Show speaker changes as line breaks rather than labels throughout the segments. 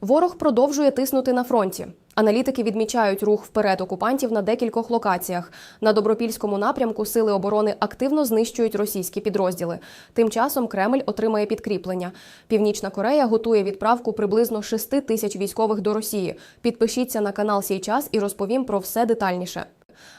Ворог продовжує тиснути на фронті. Аналітики відмічають рух вперед окупантів на декількох локаціях. На добропільському напрямку сили оборони активно знищують російські підрозділи. Тим часом Кремль отримає підкріплення. Північна Корея готує відправку приблизно 6 тисяч військових до Росії. Підпишіться на канал «Сій час» і розповім про все детальніше.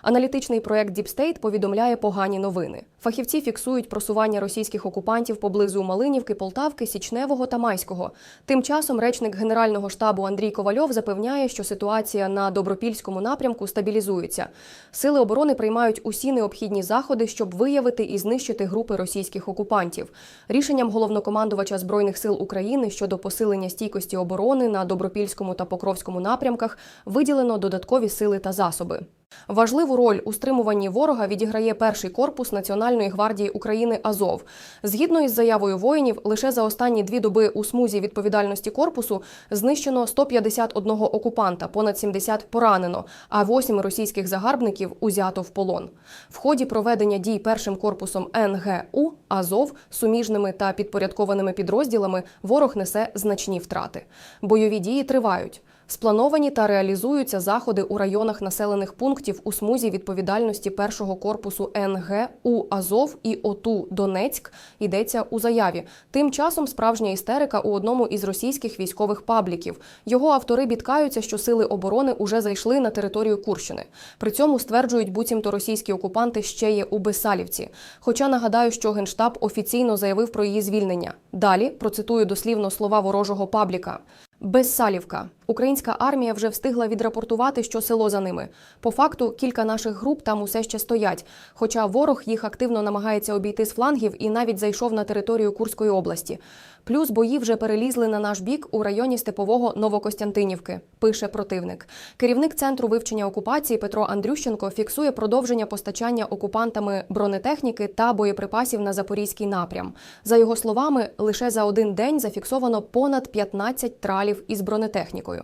Аналітичний проект Deep State повідомляє погані новини. Фахівці фіксують просування російських окупантів поблизу Малинівки, Полтавки, Січневого та Майського. Тим часом речник Генерального штабу Андрій Ковальов запевняє, що ситуація на добропільському напрямку стабілізується. Сили оборони приймають усі необхідні заходи, щоб виявити і знищити групи російських окупантів. Рішенням головнокомандувача збройних сил України щодо посилення стійкості оборони на добропільському та покровському напрямках виділено додаткові сили та засоби. Важливу роль у стримуванні ворога відіграє перший корпус Національної гвардії України Азов. Згідно із заявою воїнів, лише за останні дві доби у смузі відповідальності корпусу знищено 151 окупанта, понад 70 поранено, а 8 російських загарбників узято в полон. В ході проведення дій першим корпусом НГУ Азов суміжними та підпорядкованими підрозділами ворог несе значні втрати. Бойові дії тривають. Сплановані та реалізуються заходи у районах населених пунктів у смузі відповідальності першого корпусу НГ у Азов і ОТУ Донецьк йдеться у заяві. Тим часом справжня істерика у одному із російських військових пабліків. Його автори бідкаються, що сили оборони уже зайшли на територію Курщини. При цьому стверджують, буцімто російські окупанти ще є у Бесалівці. Хоча нагадаю, що генштаб офіційно заявив про її звільнення. Далі процитую дослівно слова ворожого пабліка. Безсалівка. Українська армія вже встигла відрапортувати, що село за ними. По факту, кілька наших груп там усе ще стоять. Хоча ворог їх активно намагається обійти з флангів і навіть зайшов на територію Курської області. Плюс бої вже перелізли на наш бік у районі Степового Новокостянтинівки, пише противник. Керівник центру вивчення окупації Петро Андрющенко фіксує продовження постачання окупантами бронетехніки та боєприпасів на запорізький напрям. За його словами, лише за один день зафіксовано понад 15 тралів із бронетехнікою.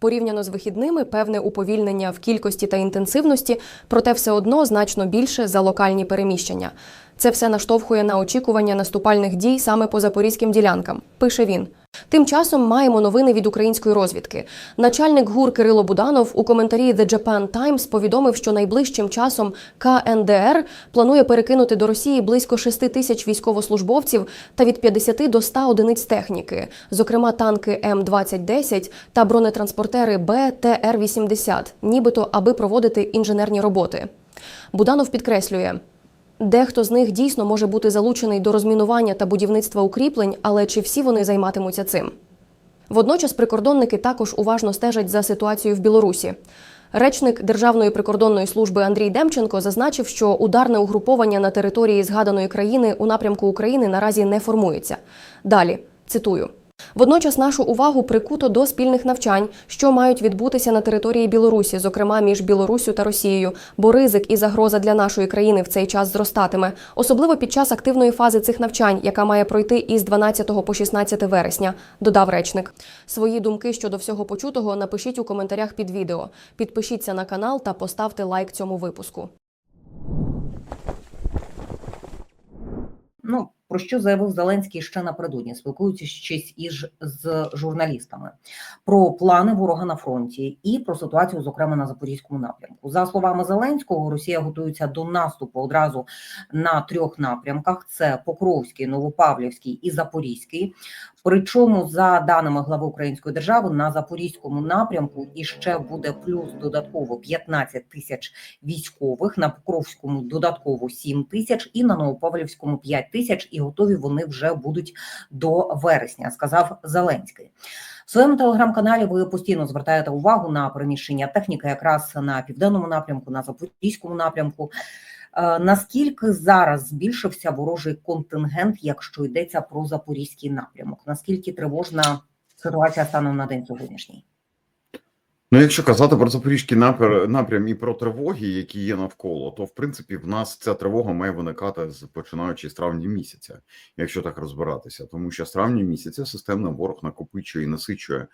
Порівняно з вихідними, певне уповільнення в кількості та інтенсивності, проте все одно значно більше за локальні переміщення. Це все наштовхує на очікування наступальних дій саме по запорізьким ділянкам, пише він. Тим часом маємо новини від української розвідки. Начальник ГУР Кирило Буданов у коментарі The Japan Times повідомив, що найближчим часом КНДР планує перекинути до Росії близько 6 тисяч військовослужбовців та від 50 до 100 одиниць техніки, зокрема танки М2010 та бронетранспортери Б ТР-80, нібито аби проводити інженерні роботи. Буданов підкреслює. Дехто з них дійсно може бути залучений до розмінування та будівництва укріплень, але чи всі вони займатимуться цим? Водночас прикордонники також уважно стежать за ситуацією в Білорусі. Речник Державної прикордонної служби Андрій Демченко зазначив, що ударне угруповання на території згаданої країни у напрямку України наразі не формується. Далі цитую. Водночас нашу увагу прикуто до спільних навчань, що мають відбутися на території Білорусі, зокрема між Білоруссю та Росією, бо ризик і загроза для нашої країни в цей час зростатиме, особливо під час активної фази цих навчань, яка має пройти із 12 по 16 вересня, додав речник. Свої думки щодо всього почутого напишіть у коментарях під відео. Підпишіться на канал та поставте лайк цьому випуску.
Ну, про що заявив Зеленський ще напередодні, спілкуючись із з журналістами про плани ворога на фронті і про ситуацію, зокрема на запорізькому напрямку. За словами Зеленського, Росія готується до наступу одразу на трьох напрямках: це Покровський, Новопавлівський і Запорізький. Причому, за даними глави Української держави, на запорізькому напрямку іще буде плюс додатково 15 тисяч військових, на Покровському додатково 7 тисяч, і на Новопавлівському 5 тисяч. І готові вони вже будуть до вересня, сказав Зеленський. В своєму телеграм-каналі ви постійно звертаєте увагу на переміщення техніки, якраз на південному напрямку, на запорізькому напрямку. Е, Наскільки зараз збільшився ворожий контингент, якщо йдеться про запорізький напрямок? Наскільки тривожна ситуація станом на день сьогоднішній?
Ну, якщо казати про запорізький напр- напрям і про тривоги, які є навколо, то в принципі в нас ця тривога має виникати з починаючи з травня місяця, якщо так розбиратися, тому що з травня місяця системний ворог накопичує і насичує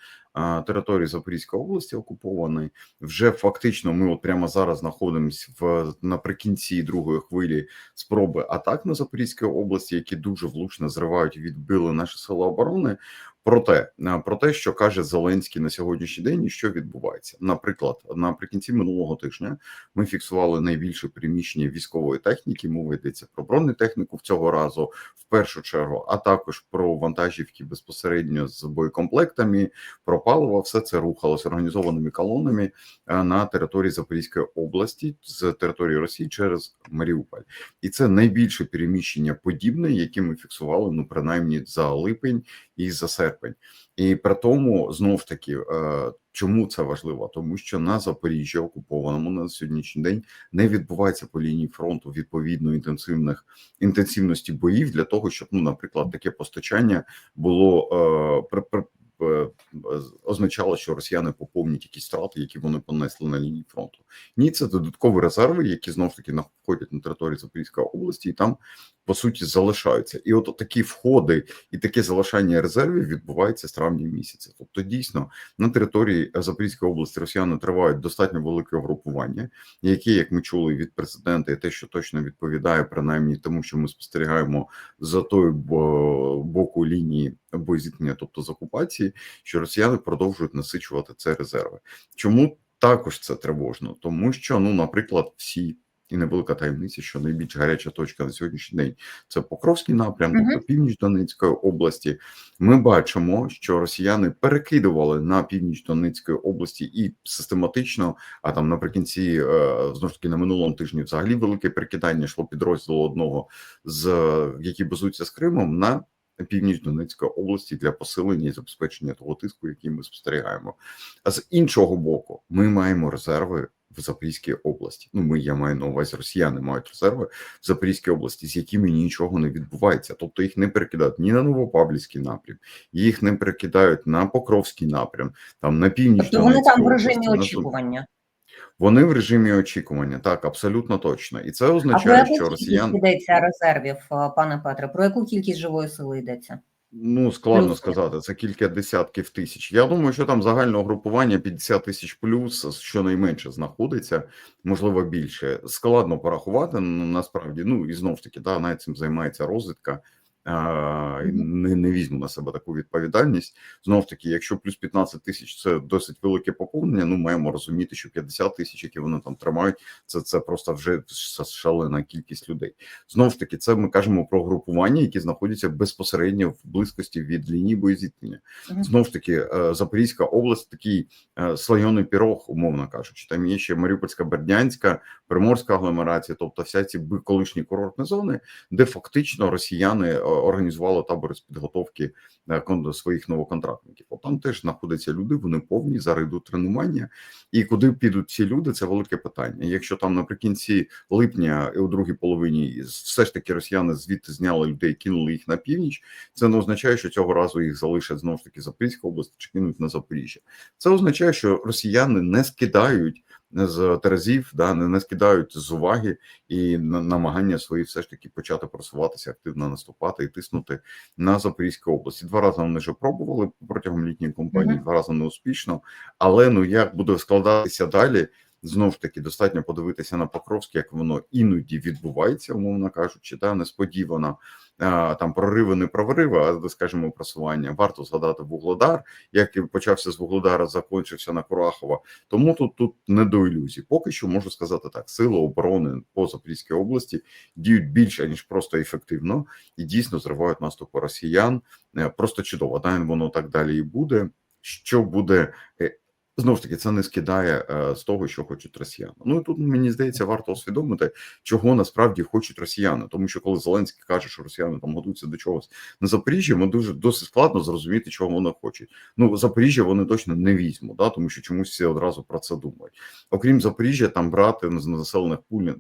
території Запорізької області окупованої. Вже фактично ми от прямо зараз знаходимося в наприкінці другої хвилі спроби атак на Запорізькій області, які дуже влучно зривають і відбили наші сили оборони. Проте е, про те, що каже Зеленський на сьогоднішній день, і що відбувається, наприклад, наприкінці минулого тижня ми фіксували найбільше приміщення військової техніки. Мова йдеться про бронетехніку в цього разу, в першу чергу, а також про вантажівки безпосередньо з боєкомплектами, про паливо. Все це рухалося організованими колонами е, на території Запорізької області з території Росії через Маріуполь, і це найбільше переміщення подібне, яке ми фіксували ну принаймні за липень і за серпень. І при тому знов таки, е, чому це важливо? Тому що на Запоріжжі окупованому на сьогоднішній день не відбувається по лінії фронту відповідно інтенсивних інтенсивності боїв для того, щоб ну, наприклад, таке постачання було е, означало, що росіяни поповнять якісь страти, які вони понесли на лінії фронту. Ні, це додаткові резерви, які знов ж таки знаходять на території Запорізької області, і там по суті залишаються. І от такі входи і таке залишання резервів відбувається з травня місяця. Тобто, дійсно на території Запорізької області росіяни тривають достатньо велике групування, яке, як ми чули від президента, і те, що точно відповідає, принаймні тому, що ми спостерігаємо за тою боку лінії боєзіткнення, тобто з окупації, що росіяни продовжують насичувати це резерви. Чому також це тривожно? Тому що, ну, наприклад, всі. І невелика таємниця, що найбільш гаряча точка на сьогоднішній день це Покровський напрям,
Мгм.
тобто північ Донецької області. Ми бачимо, що росіяни перекидували на північ Донецької області і систематично, а там наприкінці е, знову ж таки на минулому тижні взагалі велике перекидання йшло підрозділу одного з які базуються з Кримом на північ Донецької області для посилення і забезпечення того тиску, який ми спостерігаємо. А з іншого боку, ми маємо резерви в Запорізькій області. Ну, ми я маю на увазі, росіяни мають резерви в Запорізькій області, з якими нічого не відбувається. Тобто їх не перекидають ні на Новопавлівський напрям, їх не перекидають на Покровський напрям, там на північ.
Тобто вони там в режимі очікування.
Вони в режимі очікування, так абсолютно точно, і це
А
означає,
яку
що росіян
йдеться резервів, е, пане Петре? Про яку кількість живої сили йдеться?
Ну, складно
Плюс.
сказати, це кілька десятків тисяч. Я думаю, що там загального групування 50 тисяч плюс, щонайменше знаходиться, можливо, більше. Складно порахувати ну, насправді. Ну і знов ж таки, да, навіть цим займається розвідка. Не, не візьму на себе таку відповідальність. Знов ж таки, якщо плюс 15 тисяч це досить велике поповнення. Ну маємо розуміти, що 50 тисяч, які вони там тримають, це, це просто вже шалена кількість людей. Знов ж таки, це ми кажемо про групування, які знаходяться безпосередньо в близькості від лінії боєзіткнення. Знов ж таки, е, Запорізька область такий е, слойоний пірог, умовно кажучи. Там є ще Маріупольська, Бердянська, Приморська агломерація, тобто вся ці колишні курортні зони, де фактично росіяни організували табори з підготовки е, своїх новоконтрактників. От там теж знаходяться люди, вони повні зараз йдуть тренування. І куди підуть ці люди, це велике питання. Якщо там наприкінці липня і у другій половині все ж таки росіяни звідти зняли людей, кинули їх на північ, це не означає, що цього разу їх залишать знову ж таки Запорізька область чи кинуть на Запоріжжя. Це означає, що росіяни не скидають з терезів, да не, не скидають з уваги і на, намагання свої все ж таки почати просуватися, активно наступати і тиснути на Запорізькій області. Два рази вони вже пробували протягом літньої кампанії,
Мгм.
два рази неуспішно. Але ну як буде складатися далі? Знов ж таки, достатньо подивитися на Покровське, як воно іноді відбувається, умовно кажучи, та несподівано там прориви, не прориви, а скажімо, просування. Варто згадати Вугледар, як і почався з Вугледара, закінчився на Курахова. Тому тут тут не до ілюзій. Поки що можу сказати так: сили оборони по Запорізькій області діють більше ніж просто ефективно і дійсно зривають наступи росіян. Е, Просто чудово. Далі воно так далі і буде. Що буде е, Знову ж таки, це не скидає е, з того, що хочуть росіяни. Ну і тут мені здається, варто усвідомити, чого насправді хочуть росіяни. Тому що коли Зеленський каже, що росіяни там готуються до чогось на Запоріжжі, ми дуже досить складно зрозуміти, чого вони хочуть. Ну Запоріжжя вони точно не візьмуть, да, тому що чомусь всі одразу про це думають. Окрім Запоріжжя, там брати з населених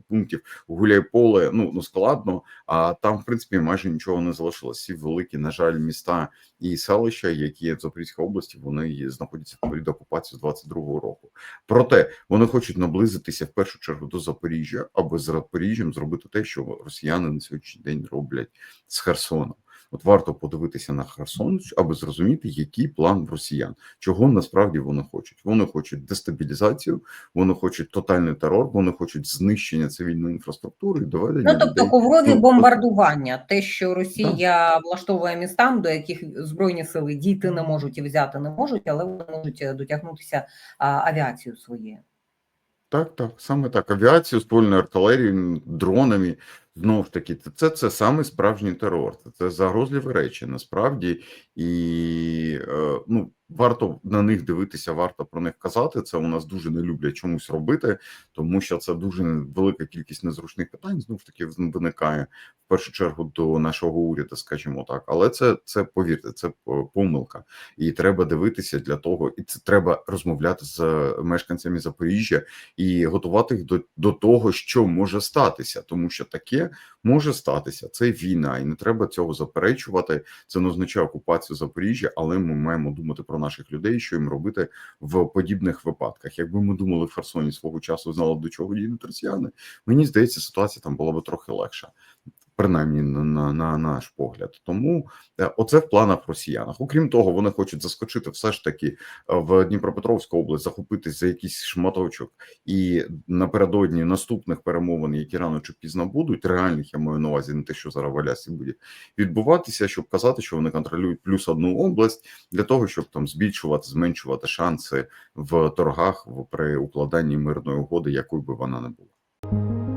пунктів гуляйполе, ну ну складно. А там, в принципі, майже нічого не залишилось. Всі великі, на жаль, міста і селища, які в Запорізькій області, вони знаходяться під окупацією з 22-го року. Проте вони хочуть наблизитися в першу чергу до Запоріжжя, аби з Запоріжжям зробити те, що росіяни на сьогоднішній день роблять з Херсоном. От варто подивитися на Херсон, аби зрозуміти, який план росіян, чого насправді вони хочуть. Вони хочуть дестабілізацію, вони хочуть тотальний терор, вони хочуть знищення цивільної інфраструктури, і доведення
Ну, тобто
людей.
коврові
ну,
бомбардування, те, що Росія влаштовує містам, до яких збройні сили дійти не можуть і взяти не можуть, але вони можуть е, дотягнутися а, авіацією своєю.
Так, так, саме так. Авіацію, ствольною артилерією, дронами. Знову ж таки, це, це, саме справжній терор. Це, це загрозливі речі насправді, і е, ну, варто на них дивитися, варто про них казати. Це у нас дуже не люблять чомусь робити, тому що це дуже велика кількість незручних питань. Знову ж таки, виникає в першу чергу до нашого уряду, скажімо так. Але це, це повірте, це помилка, і треба дивитися для того, і це треба розмовляти з мешканцями Запоріжжя і готувати їх до, до того, що може статися, тому що таке може статися. Це війна, і не треба цього заперечувати. Це не означає окупацію Запоріжжя, але ми маємо думати про наших людей, що їм робити в подібних випадках. Якби ми думали в Херсоні свого часу, знали до чого діють росіяни, мені здається, ситуація там була би трохи легша. Принаймні на, на, на наш погляд, тому е, оце в планах росіянах. Окрім того, вони хочуть заскочити все ж таки е, в Дніпропетровську область, захопитись за якийсь шматочок, і напередодні наступних перемовин, які рано чи пізно будуть, реальних я маю на увазі, не те, що зараз в Алясі буде відбуватися, щоб казати, що вони контролюють плюс одну область для того, щоб там збільшувати, зменшувати шанси в торгах в при укладанні мирної угоди, якою би вона не була.